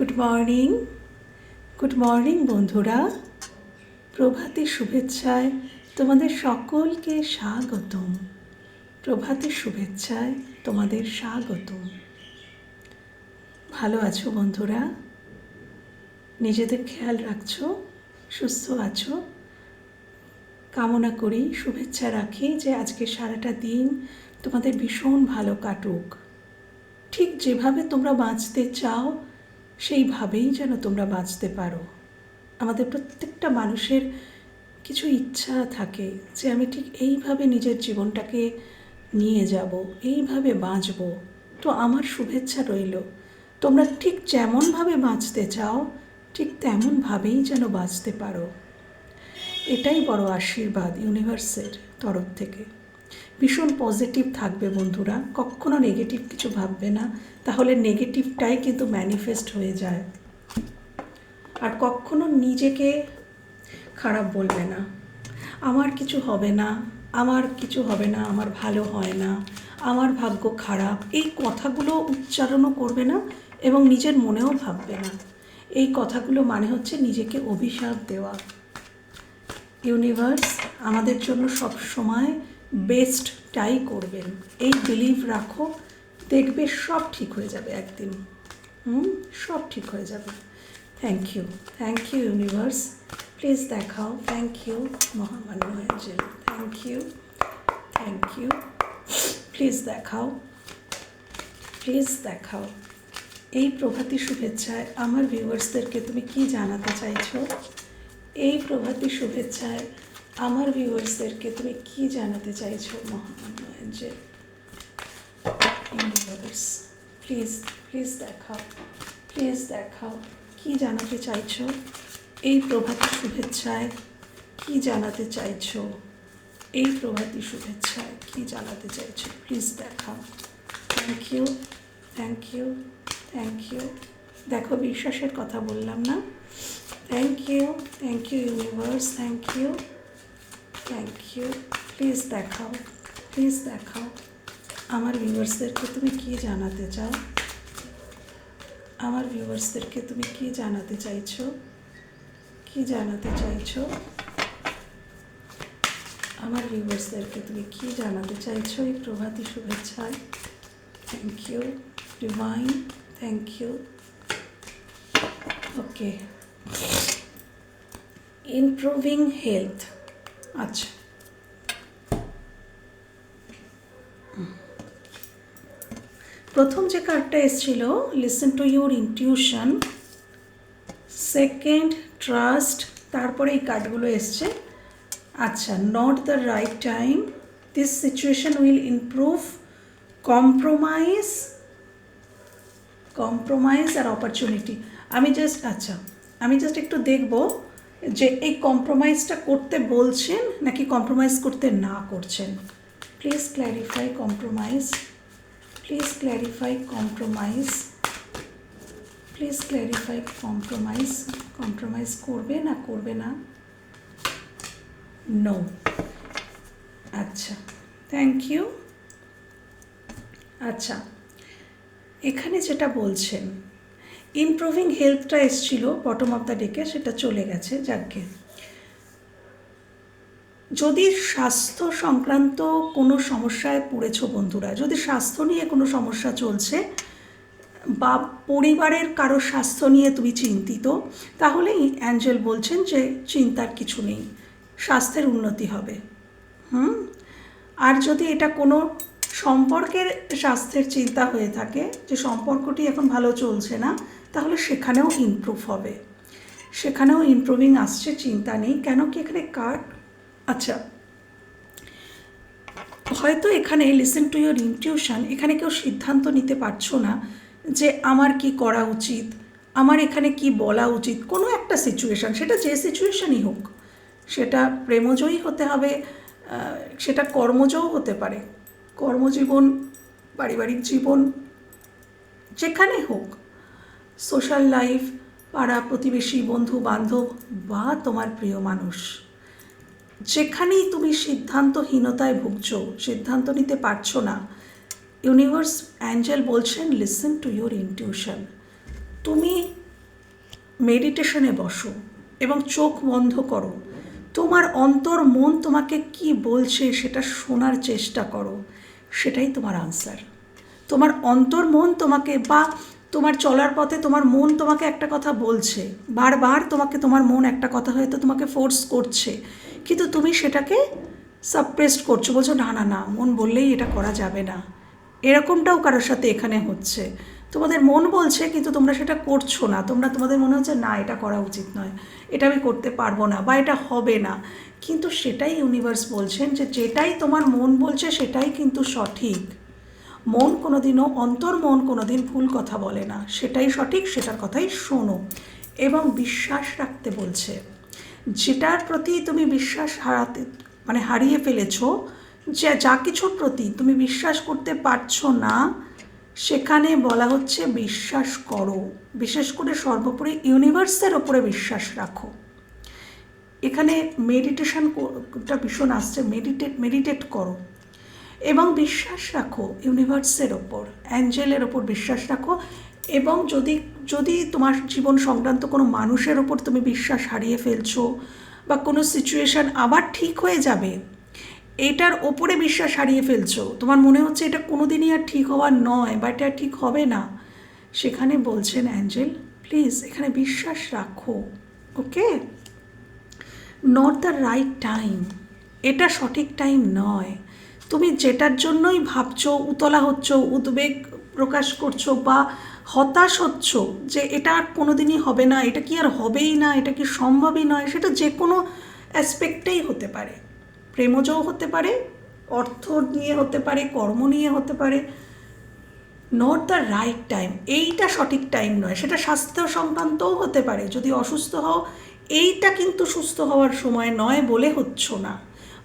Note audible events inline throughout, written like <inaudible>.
Good morning good morning বন্ধুরা। প্রভাতী শুভেচ্ছায় তোমাদের সকলকে স্বাগতম। প্রভাতের শুভেচ্ছায় তোমাদের স্বাগতম। ভালো আছো, বন্ধুরা? নিজেদের খেয়াল রাখছো, সুস্থ আছো? কামনা করি, শুভেচ্ছা রাখি যে আজকে সারাটা দিন তোমাদের ভীষণ ভালো কাটুক। ঠিক যেভাবে তোমরা বাঁচতে চাও সেইভাবেই যেন তোমরা বাঁচতে পারো। আমাদের প্রত্যেকটা মানুষের কিছু ইচ্ছা থাকে যে আমি ঠিক এইভাবে নিজের জীবনটাকে নিয়ে যাব, এইভাবে বাঁচব। তো আমার শুভেচ্ছা রইল। তোমরা ঠিক যেমনভাবে বাঁচতে চাও, ঠিক তেমনভাবেই যেন বাঁচতে পারো। এটাই বড় আশীর্বাদ ইউনিভার্সের তরফ থেকে। ভীষণ পজিটিভ থাকবে বন্ধুরা। কখনো নেগেটিভ কিছু ভাববে না। তাহলে নেগেটিভটাই কিন্তু ম্যানিফেস্ট হয়ে যায়। আর কখনো নিজেকে খারাপ বলবে না। আমার কিছু হবে না, আমার কিছু হবে না, আমার ভালো হয় না, আমার ভাগ্য খারাপ, এই কথাগুলো উচ্চারণও করবে না এবং নিজের মনেও ভাববে না। এই কথাগুলো মানে হচ্ছে নিজেকে অভিশাপ দেওয়া। ইউনিভার্স আমাদের জন্য সব সময় বেস্টটাই করবেন। এই বিলিভ রাখো, দেখবে সব ঠিক হয়ে যাবে একদিন। হুম? সব ঠিক হয়ে যাবে। Thank you thank you universe please দেখাও। থ্যাংক ইউ মহামান্য angel thank you thank you please দেখাও। প্লিজ দেখাও। এই প্রভাতী শুভেচ্ছায় আমার ভিউয়ার্সদেরকে তুমি কি জানাতে চাইছো? এই প্রভাতী শুভেচ্ছায় আমার ভিউয়ার্সদেরকে তুমি কি জানাতে চাইছো, মহামান্য ইউনিভার্স প্লিজ প্লিজ দেখাও প্লিজ দেখাও, কি জানাতে চাইছো? এই প্রভাতী শুভেচ্ছায় কি জানাতে চাইছো? এই প্রভাতী শুভেচ্ছায় কি জানাতে চাইছো? প্লিজ দেখাও। Thank you thank you thank you দেখো, বিশ্বাসের কথা বললাম না। Thank you thank you universe thank you thank you please দেখাও প্লিজ দেখাও। আমার ভিউয়ার্সদেরকে তুমি কি জানাতে চাও? আমার ভিউয়ার্সদেরকে তুমি কি জানাতে চাইছো? কি জানাতে চাইছো? আমার ভিউয়ার্সদেরকে তুমি কি জানাতে চাইছো? এই প্রভাতী শুভেচ্ছায়। Thank you divine thank you okay improving health আচ্ছা। প্রথম যে কার্ডটা এসেছিল listen to your intuition second trust তারপরে এই কার্ডগুলো এসছে। আচ্ছা not the right time this situation will improve compromise compromise R opportunity আমি জাস্ট আচ্ছা আমি জাস্ট একটু দেখব যে এই কম্প্রোমাইজটা করতে বলছেন নাকি কম্প্রোমাইজ করতে না করছেন? Please clarify compromise please clarify compromise please clarify compromise compromise করবে না করবে না? নো আচ্ছা থ্যাংক ইউ আচ্ছা এখানে যেটা বলছেন ইমপ্রুভিং হেলথটা এসছিল বটম অফ দ্য ডেকে সেটা চলে গেছে যাকে যদি স্বাস্থ্য সংক্রান্ত কোনো সমস্যায় পড়েছো বন্ধুরা, যদি স্বাস্থ্য নিয়ে কোনো সমস্যা চলছে বা পরিবারের কারও স্বাস্থ্য নিয়ে তুমি চিন্তিত, তাহলে অ্যাঞ্জেল বলছেন যে চিন্তার কিছু নেই, স্বাস্থ্যের উন্নতি হবে। হুম? আর যদি এটা কোনো সম্পর্কের স্বাস্থ্যের চিন্তা হয়ে থাকে, যে সম্পর্কটি এখন ভালো চলছে না তাহলে সেখানেও ইমপ্রুভ হবে। সেখানেও ইমপ্রুভিং আসছে, চিন্তা নেই। কেন কি এখানে কার্ড আচ্ছা হয়তো এখানে লিসেন টু ইউর ইনটিউশন এখানে কেউ সিদ্ধান্ত নিতে পারছ না যে আমার কি করা উচিত, আমার এখানে কি বলা উচিত, কোনো একটা সিচুয়েশান সেটা যে সিচুয়েশানই হোক, সেটা প্রেমজয়ী হতে হবে সেটা কর্মজও হতে পারে। কর্মজীবন, পারিবারিক জীবন, যেখানে হোক সোশ্যাল লাইফ, পাড়া প্রতিবেশী, বন্ধু, বান্ধব বা তোমার প্রিয় মানুষ। যেখানেই তুমি সিদ্ধান্তহীনতায় ভুগছ, সিদ্ধান্ত নিতে পারছ না, ইউনিভার্স অ্যাঞ্জেল বলছেন লিসেন টু ইউর ইনটিউশন তুমি মেডিটেশনে বসো এবং চোখ বন্ধ করো। তোমার অন্তর, মন তোমাকে কি বলছে সেটা শোনার চেষ্টা করো, সেটাই তোমার আনসার তোমার অন্তর, মন তোমাকে বা তোমার চলার পথে তোমার মন তোমাকে একটা কথা বলছে। বারবার তোমাকে তোমার মন একটা কথা হয়তো তোমাকে ফোর্স করছে। কিন্তু তুমি সেটাকে সাপ্রেসড করছ। বলছো, না না না, মন বললেই এটা করা যাবে না। এরকমটাও কারোর সাথে এখানে হচ্ছে। তোমাদের মন বলছে, কিন্তু তোমরা সেটা করছ না। তোমরা, তোমাদের মনে হচ্ছে, না, এটা করা উচিত নয়। এটা আমি করতে পারব না বা এটা হবে না। কিন্তু সেটাই ইউনিভার্স বলছেন যে, যেটাই তোমার মন বলছে, সেটাই কিন্তু সঠিক। মন কোনোদিনও, অন্তর মন কোনোদিন ভুল কথা বলে না। সেটাই সঠিক, সেটার কথাই শোনো। এবং বিশ্বাস রাখতে বলছে, যেটার প্রতি তুমি বিশ্বাস হারাতে মানে হারিয়ে ফেলেছো, যে যা কিছুর প্রতি তুমি বিশ্বাস করতে পারছ না, সেখানে বলা হচ্ছে বিশ্বাস করো। বিশেষ করে সর্বোপরি ইউনিভার্সের ওপরে বিশ্বাস রাখো। এখানে মেডিটেশনটা ভীষণ আসছে মেডিটেট মেডিটেট করো। এবং বিশ্বাস রাখো ইউনিভার্সের ওপর অ্যাঞ্জেলের ওপর বিশ্বাস রাখো এবং যদি যদি তোমার জীবন সংক্রান্ত কোনো মানুষের ওপর তুমি বিশ্বাস হারিয়ে ফেলছো বা কোনো সিচুয়েশান আবার ঠিক হয়ে যাবে, এটার ওপরে বিশ্বাস হারিয়ে ফেলছো, তোমার মনে হচ্ছে এটা কোনো দিনই আর ঠিক হওয়ার নয় বা এটা ঠিক হবে না, সেখানে বলছেন অ্যাঞ্জেল প্লিজ এখানে বিশ্বাস রাখো okay not the right time এটা সঠিক টাইম নয়। তুমি যেটার জন্যই ভাবছ, উতলা হচ্ছ, উদ্বেগ প্রকাশ করছ বা হতাশ হচ্ছ যে এটা আর কোনো দিনই হবে না, এটা কি আর হবেই না, এটা কি সম্ভবই নয়, সেটা যে কোনো অ্যাসপেক্টেই হতে পারে। প্রেমজও হতে পারে, অর্থ নিয়ে হতে পারে, কর্ম নিয়ে হতে পারে। নট দ্য রাইট টাইম এইটা সঠিক টাইম নয়, সেটা স্বাস্থ্য সংক্রান্তও হতে পারে। যদি অসুস্থ হও, এইটা কিন্তু সুস্থ হওয়ার সময় নয় বলে হচ্ছ না।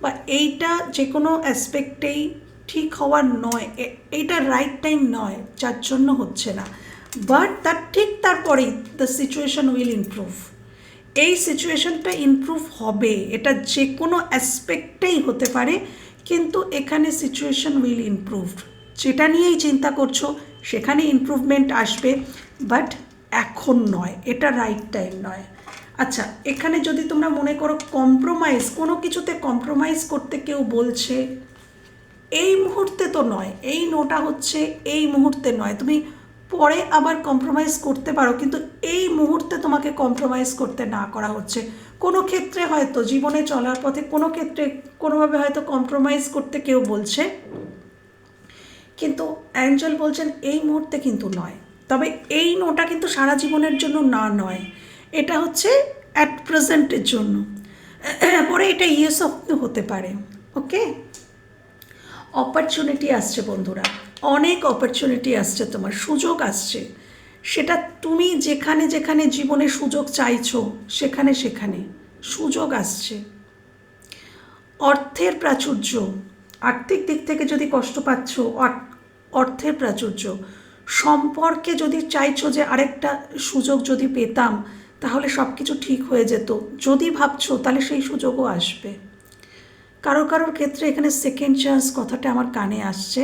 বা এইটা যে কোনো অ্যাসপেক্টেই ঠিক হওয়ার নয় এইটা রাইট টাইম নয়, যার জন্য হচ্ছে না। বাট তার ঠিক তারপরেই দ্য সিচুয়েশন উইল ইমপ্রুভ এই সিচুয়েশনটা ইমপ্রুভ হবে, এটা যে কোনো অ্যাসপেক্টেই হতে পারে, কিন্তু এখানে সিচুয়েশন উইল ইমপ্রুভ যেটা নিয়েই চিন্তা করছ, সেখানে ইমপ্রুভমেন্ট আসবে বাট এখন নয়, এটা রাইট টাইম নয়। আচ্ছা এখানে যদি তোমরা মনে করো কম্প্রোমাইজ কোনো কিছুতে কম্প্রোমাইজ করতে কেউ বলছে, এই মুহূর্তে তো নয়, এই নোটা হচ্ছে এই মুহূর্তে নয়। তুমি পরে আবার কম্প্রোমাইজ করতে পারো, কিন্তু এই মুহূর্তে তোমাকে কম্প্রোমাইজ করতে না করা হচ্ছে। কোনো ক্ষেত্রে হয়তো, জীবনে চলার পথে কোনো ক্ষেত্রে কোনোভাবে হয়তো কম্প্রোমাইজ করতে কেউ বলছে, কিন্তু অ্যাঞ্জেল বলছেন এই মুহূর্তে কিন্তু নয়। তবে এই নোটা কিন্তু সারা জীবনের জন্য না নয়। এটা হচ্ছে অ্যাট প্রেজেন্টের জন্য। পরে এটা ইয়েস হতে পারে ওকে অপরচুনিটি আসছে বন্ধুরা, অনেক অপরচুনিটি আসছে তোমার, সুযোগ আসছে। সেটা তুমি যেখানে যেখানে জীবনে সুযোগ চাইছো, সেখানে সেখানে সুযোগ আসছে। অর্থের প্রাচুর্য, আর্থিক দিক থেকে যদি কষ্ট পাচ্ছ অর- অর্থের প্রাচুর্য, সম্পর্কে যদি চাইছো যে আরেকটা সুযোগ যদি পেতাম তাহলে সব কিছু ঠিক হয়ে যেত। যদি ভাবছ, তাহলে সেই সুযোগও আসবে। কারও কারোর ক্ষেত্রে এখানে সেকেন্ড চান্স কথাটা আমার কানে আসছে।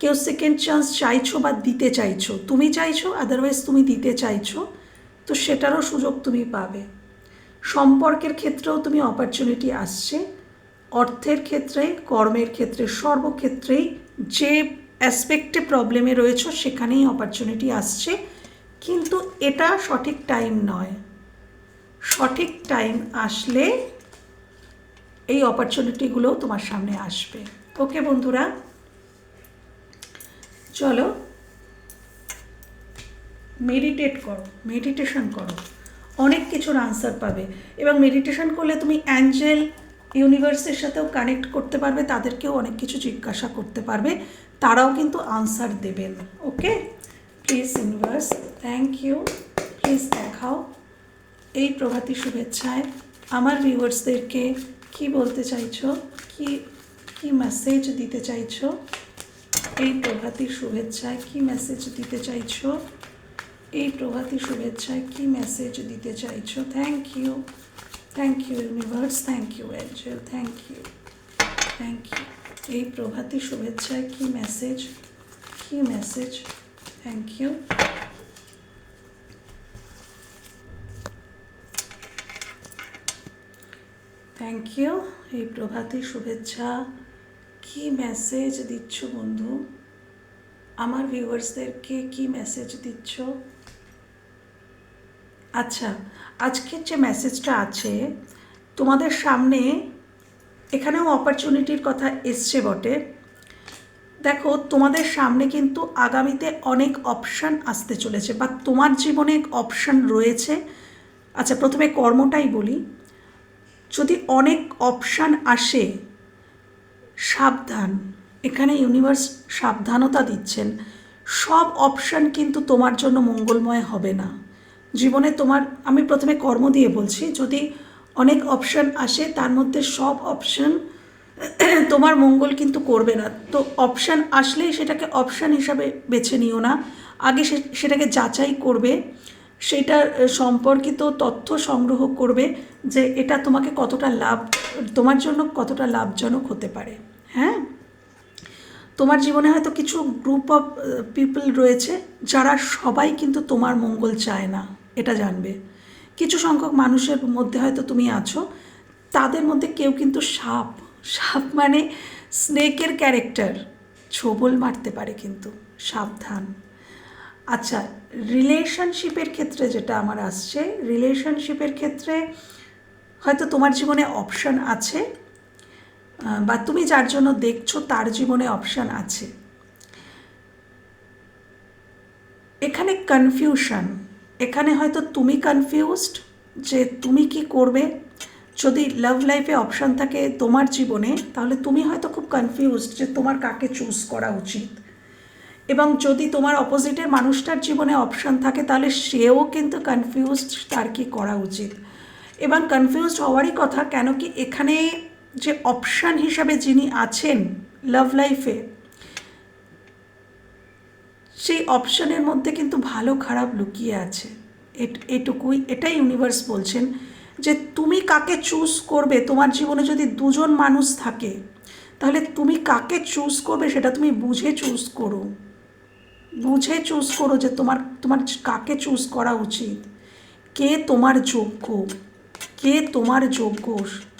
কেউ সেকেন্ড চান্স চাইছো বা দিতে চাইছো, তুমি চাইছো আদারওয়াইজ তুমি দিতে চাইছো, তো সেটারও সুযোগ তুমি পাবে। সম্পর্কের ক্ষেত্রেও তুমি অপরচুনিটি আসছে। অর্থের ক্ষেত্রে, কর্মের ক্ষেত্রে, সর্বক্ষেত্রেই যে অ্যাসপেক্টে প্রবলেমে রয়েছো, সেখানেই অপরচুনিটি আসছে। কিন্তু এটা সঠিক টাইম নয়। সঠিক টাইম আসলে এই অপরচুনিটিগুলো তোমার সামনে আসবে। ওকে বন্ধুরা? চলো মেডিটেট করো মেডিটেশন করো। অনেক কিছুর আনসার পাবে। এবং মেডিটেশন করলে তুমি অ্যাঞ্জেল ইউনিভার্সের সাথেও কানেক্ট করতে পারবে, তাদেরকেও অনেক কিছু জিজ্ঞাসা করতে পারবে। তারাও কিন্তু আনসার দেবেন। Okay please universe thank you please দেখাও এই প্রভাতী শুভেচ্ছায় আমার ভিউয়ার্সদেরকে কি বলতে চাইছো? কি কি মেসেজ দিতে চাইছো? এই প্রভাতী শুভেচ্ছায় কি মেসেজ দিতে চাইছো? এই প্রভাতী শুভেচ্ছায় কি মেসেজ দিতে চাইছো? Thank you thank you universe thank you angel thank you thank you এই প্রভাতী শুভেচ্ছায় কি মেসেজ কি message thank you thank you এই প্রভাতী শুভেচ্ছা। কি মেসেজ দিচ্ছ বন্ধু? আমার ভিউয়ার্সদেরকে কি মেসেজ দিচ্ছ? আচ্ছা আজকের যে মেসেজটা আছে, তোমাদের সামনে এখানেও অপরচুনিটির কথা এসছে বটে। দেখো, তোমাদের সামনে কিন্তু আগামীতে অনেক অপশান আসতে চলেছে বা তোমার জীবনে অপশান রয়েছে। আচ্ছা প্রথমে কর্মটাই বলি। যদি অনেক অপশান আসে, সাবধান। এখানে ইউনিভার্স সাবধানতা দিচ্ছেন। সব অপশান কিন্তু তোমার জন্য মঙ্গলময় হবে না। জীবনে তোমার, আমি প্রথমে কর্ম দিয়ে বলছি, যদি অনেক অপশান আসে, তার মধ্যে সব অপশান <clears throat> তোমার মঙ্গল কিন্তু করবে না। তো অপশান আসলেই সেটাকে অপশান হিসাবে বেছে নিও না। আগে সেটাকে যাচাই করবে। সেটার সম্পর্কিত তথ্য সংগ্রহ করবে যে এটা তোমাকে কতটা লাভ, তোমার জন্য কতটা লাভজনক হতে পারে। হ্যাঁ? তোমার জীবনে হয়তো কিছু গ্রুপ অফ পিপল রয়েছে যারা সবাই কিন্তু তোমার মঙ্গল চায় না, এটা জানবে। কিছু সংখ্যক মানুষের মধ্যে হয়তো তুমি আছো। তাদের মধ্যে কেউ কিন্তু সাপ সাপ মানে স্নেকের ক্যারেক্টার ছোবল মারতে পারে কিন্তু, সাবধান। আচ্ছা রিলেশনশিপের ক্ষেত্রে যেটা আমার আসছে রিলেশনশিপের ক্ষেত্রে হয়তো তোমার জীবনে অপশান আছে বা তুমি যার জন্য দেখছ তার জীবনে অপশান আছে। এখানে কনফিউশন এখানে হয়তো তুমি কনফিউজড যে তুমি কি করবে যদি লাভ লাইফে অপশান থাকে তোমার জীবনে, তাহলে তুমি হয়তো খুব কনফিউজড যে তোমার কাকে চুজ করা উচিত। এবং যদি তোমার অপোজিটের মানুষটার জীবনে অপশান থাকে, তাহলে সেও কিন্তু কনফিউজড তার কি করা উচিত। এবং কনফিউজড হওয়ারই কথা কেন কি এখানে যে অপশান হিসাবে যিনি আছেন লাভ লাইফে সেই অপশানের মধ্যে কিন্তু ভালো খারাপ লুকিয়ে আছে। এট- এটুকুই, এটাই ইউনিভার্স বলছেন। যে তুমি কাকে চুজ করবে? তোমার জীবনে যদি দুজন মানুষ থাকে, তাহলে তুমি কাকে চুজ করবে সেটা তুমি বুঝে চুজ করো। বুঝে চুজ করো যে তোমার তোমার কাকে চুজ করা উচিত। কে তোমার যোগ্য? কে তোমার যোগ্য?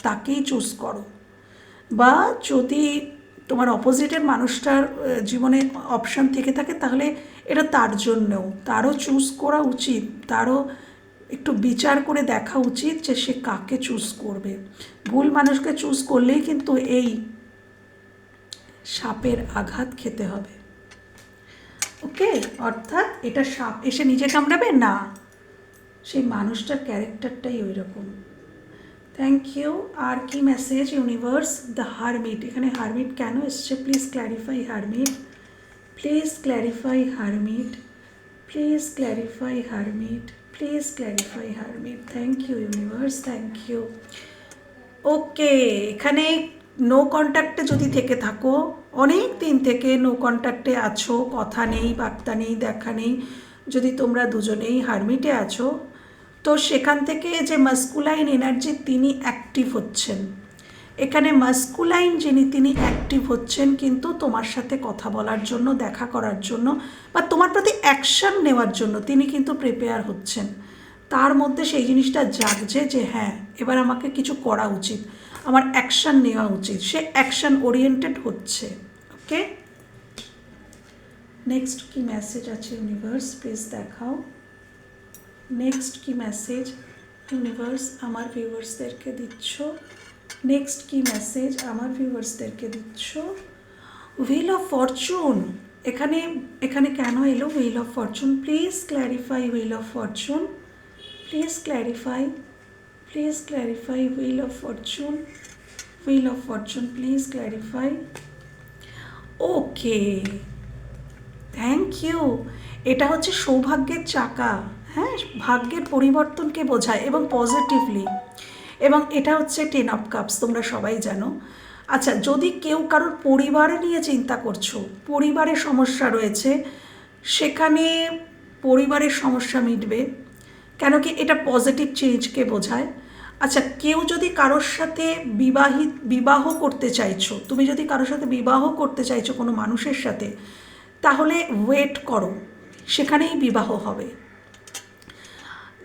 তাকেই চুজ করো। বা যদি তোমার অপোজিটের মানুষটার জীবনে অপশান থেকে থাকে, তাহলে এটা তার জন্যও। তারও চুজ করা উচিত। তারও একটু বিচার করে দেখা উচিত যে সে কাকে চুজ করবে। ভুল মানুষকে চুজ করলেই কিন্তু এই সাপের আঘাত খেতে হবে। ওকে? অর্থাৎ এটা সাপ এসে নিজে কামড়াবে? না। সেই মানুষটার ক্যারেক্টারটাই ওই রকম থ্যাংক ইউ আর কি মেসেজ ইউনিভার্স দ্য হারমিট এখানে হারমিট কেন এসছে? Please clarify hermit please clarify hermit please clarify hermit please clarify hermit thank you universe thank you okay এখানে নো কন্ট্যাক্টে যদি থেকে থাকো, অনেক দিন থেকে নো কন্ট্যাক্টে আছো, কথা নেই, বার্তা নেই, দেখা নেই, যদি তোমরা দুজনেই হারমিটে আছো, তো সেখান থেকে যে মাস্কুলাইন এনার্জি তিনি অ্যাক্টিভ হচ্ছেন। এখানে মাস্কুলাইন যিনি, তিনি অ্যাক্টিভ হচ্ছেন কিন্তু তোমার সাথে কথা বলার জন্য, দেখা করার জন্য বা তোমার প্রতি অ্যাকশন নেওয়ার জন্য তিনি কিন্তু প্রিপেয়ার হচ্ছেন। তার মধ্যে সেই জিনিসটা জাগছে যে হ্যাঁ এবার আমাকে কিছু করা উচিত। আমার অ্যাকশন নেওয়া উচিত। সে অ্যাকশন ওরিয়েন্টেড হচ্ছে। ওকে নেক্সট কি মেসেজ আছে ইউনিভার্স প্লিজ দেখাও। নেক্সট কি মেসেজ ইউনিভার্স আমার ভিউয়ার্সদেরকে দিচ্ছ। নেক্সট কি মেসেজ আমার ভিউয়ার্সদেরকে দিচ্ছ? হুইল অফ ফরচুন এখানে এখানে কেন এলো? Wheel of fortune please clarify wheel of fortune please clarify please clarify wheel of fortune wheel of fortune please clarify okay thank you এটা হচ্ছে সৌভাগ্যের চাকা হ্যাঁ? ভাগ্যের পরিবর্তনকে বোঝায় এবং পজিটিভলি এবং এটা হচ্ছে টেন অফ কাপস তোমরা সবাই জানো। আচ্ছা যদি কেউ কারোর পরিবার নিয়ে চিন্তা করছ, পরিবারে সমস্যা রয়েছে, সেখানে পরিবারের সমস্যা মিটবে, কেন কি এটা পজিটিভ চেঞ্জকে বোঝায়। আচ্ছা কেউ যদি কারোর সাথে বিবাহিত, বিবাহ করতে চাইছো, তুমি যদি কারোর সাথে বিবাহ করতে চাইছো কোনো মানুষের সাথে, তাহলে ওয়েট করো, সেখানেই বিবাহ হবে।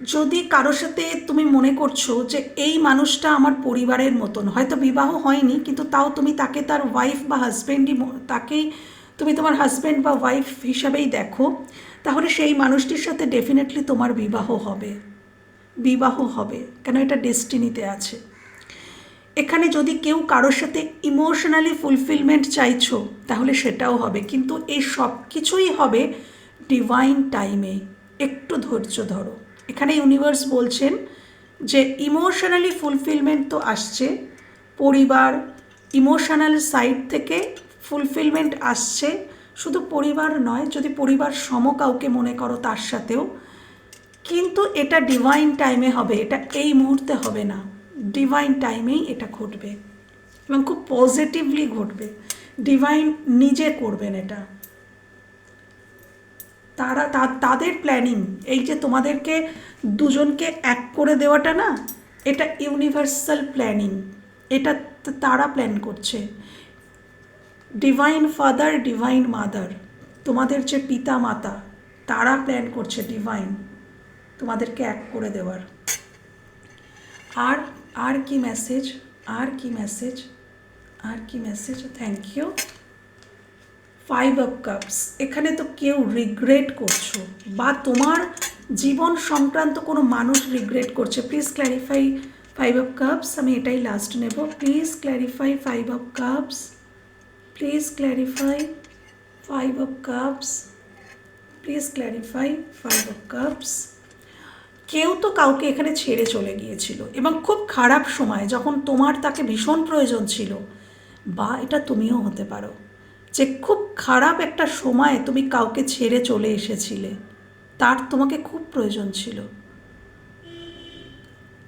যদি কারোর সাথে তুমি মনে করছ যে এই মানুষটা আমার পরিবারের মতন, হয়তো বিবাহ হয়নি, কিন্তু তাও তুমি তাকে তার ওয়াইফ বা হাজব্যান্ডই তাকেই তুমি তোমার হাজব্যান্ড বা ওয়াইফ হিসাবেই দেখো, তাহলে সেই মানুষটির সাথে ডেফিনেটলি তোমার বিবাহ হবে। বিবাহ হবে। কেন এটা ডেস্টিনিতে আছে? এখানে যদি কেউ কারোর সাথে ইমোশনালি ফুলফিলমেন্ট চাইছো, তাহলে সেটাও হবে। কিন্তু এই সব কিছুই হবে ডিভাইন টাইমে একটু ধৈর্য ধরো। এখানে ইউনিভার্স বলছেন যে ইমোশনালি ফুলফিলমেন্ট তো আসছে, পরিবার ইমোশনাল সাইড থেকে ফুলফিলমেন্ট আসছে, শুধু পরিবার নয়, যদি পরিবার সম কাউকে মনে করো তার সাথেও, কিন্তু এটা ডিভাইন টাইমে হবে, এটা এই মুহূর্তে হবে না। ডিভাইন টাইমেই এটা ঘটবে এবং খুব পজিটিভলি ঘটবে। ডিভাইন নিজে করবেন এটা। তারা তাদের প্ল্যানিং এই যে তোমাদেরকে দুজনকে এক করে দেওয়াটা না, এটা ইউনিভার্সাল প্ল্যানিং এটা তারা প্ল্যান করছে। ডিভাইন ফাদার ডিভাইন মাদার তোমাদের যে পিতা মাতা তারা প্ল্যান করছে ডিভাইন তোমাদেরকে এক করে দেওয়ার। আর আর কি মেসেজ আর কি মেসেজ আর কি message thank you five of cups এখানে তো কেউ রিগ্রেট করছ বা তোমার জীবন সংক্রান্ত কোনো মানুষ রিগ্রেট করছে। Please clarify five of cups আমি এটাই লাস্ট নেব। Please clarify five of cups please clarify five of cups please clarify five of cups কেউ তো কাউকে এখানে ছেড়ে চলে গিয়েছিল এবং খুব খারাপ সময় যখন তোমার তাকে ভীষণ প্রয়োজন ছিল, বা এটা তুমিও হতে পারো। যে খুব খারাপ একটা সময় তুমি কাউকে ছেড়ে চলে এসেছিলে, তার তোমাকে খুব প্রয়োজন ছিল।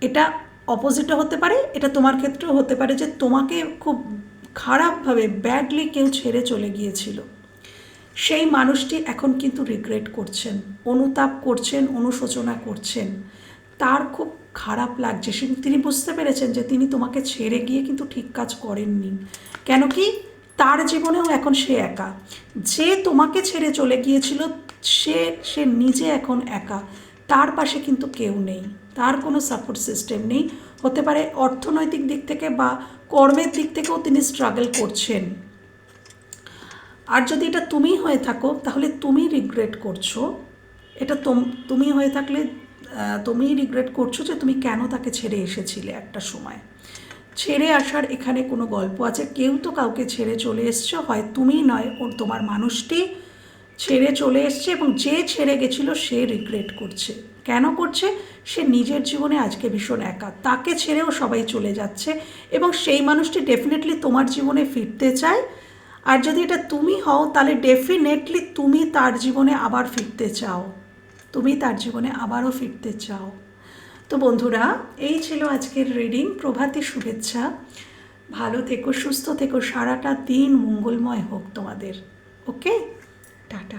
এটা অপোজিটও হতে পারে, এটা তোমার ক্ষেত্রেও হতে পারে যে তোমাকে খুব খারাপভাবে ব্যাডলি কেউ ছেড়ে চলে গিয়েছিল। সেই মানুষটি এখন কিন্তু রিগ্রেট করছেন, অনুতাপ করছেন, অনুশোচনা করছেন। তার খুব খারাপ লাগছে। তিনি বুঝতে পেরেছেন যে তিনি তোমাকে ছেড়ে গিয়ে কিন্তু ঠিক কাজ করেননি। কেন কি? তার জীবনেও এখন সে একা। যে তোমাকে ছেড়ে চলে গিয়েছিল, সে সে নিজে এখন একা। তার পাশে কিন্তু কেউ নেই। তার কোনো সাপোর্ট সিস্টেম নেই। হতে পারে অর্থনৈতিক দিক থেকে বা কর্মের দিক থেকেও তিনি স্ট্রাগল করছেন। আর যদি এটা তুমি হয়ে থাকো, তাহলে তুমি রিগ্রেট করছ। এটা তোম- হয়ে থাকলে তুমি রিগ্রেট করছ যে তুমি কেন তাকে ছেড়ে এসেছিলে একটা সময়। ছেড়ে আসার এখানে কোনো গল্প আছে? কেউ তো কাউকে ছেড়ে চলে এসছো, হয় তুমি নয়, ও তোমার মানুষটি ছেড়ে চলে এসছে এবং যে ছেড়ে গেছিল সে রিগ্রেট করছে। কেন করছে? সে নিজের জীবনে আজকে ভীষণ একা। তাকে ছেড়েও সবাই চলে যাচ্ছে এবং সেই মানুষটি ডেফিনেটলি তোমার জীবনে ফিরতে চায়। আর যদি এটা তুমি হও, তাহলে ডেফিনেটলি তুমি তার জীবনে আবার ফিরতে চাও। তুমি তার জীবনে আবারও ফিরতে চাও। তো বন্ধুরা, এই ছিল আজকের রিডিং প্রভাতী শুভেচ্ছা। ভালো থেকো, সুস্থ থেকো, সারাটা দিন মঙ্গলময় হোক তোমাদের। Okay tata.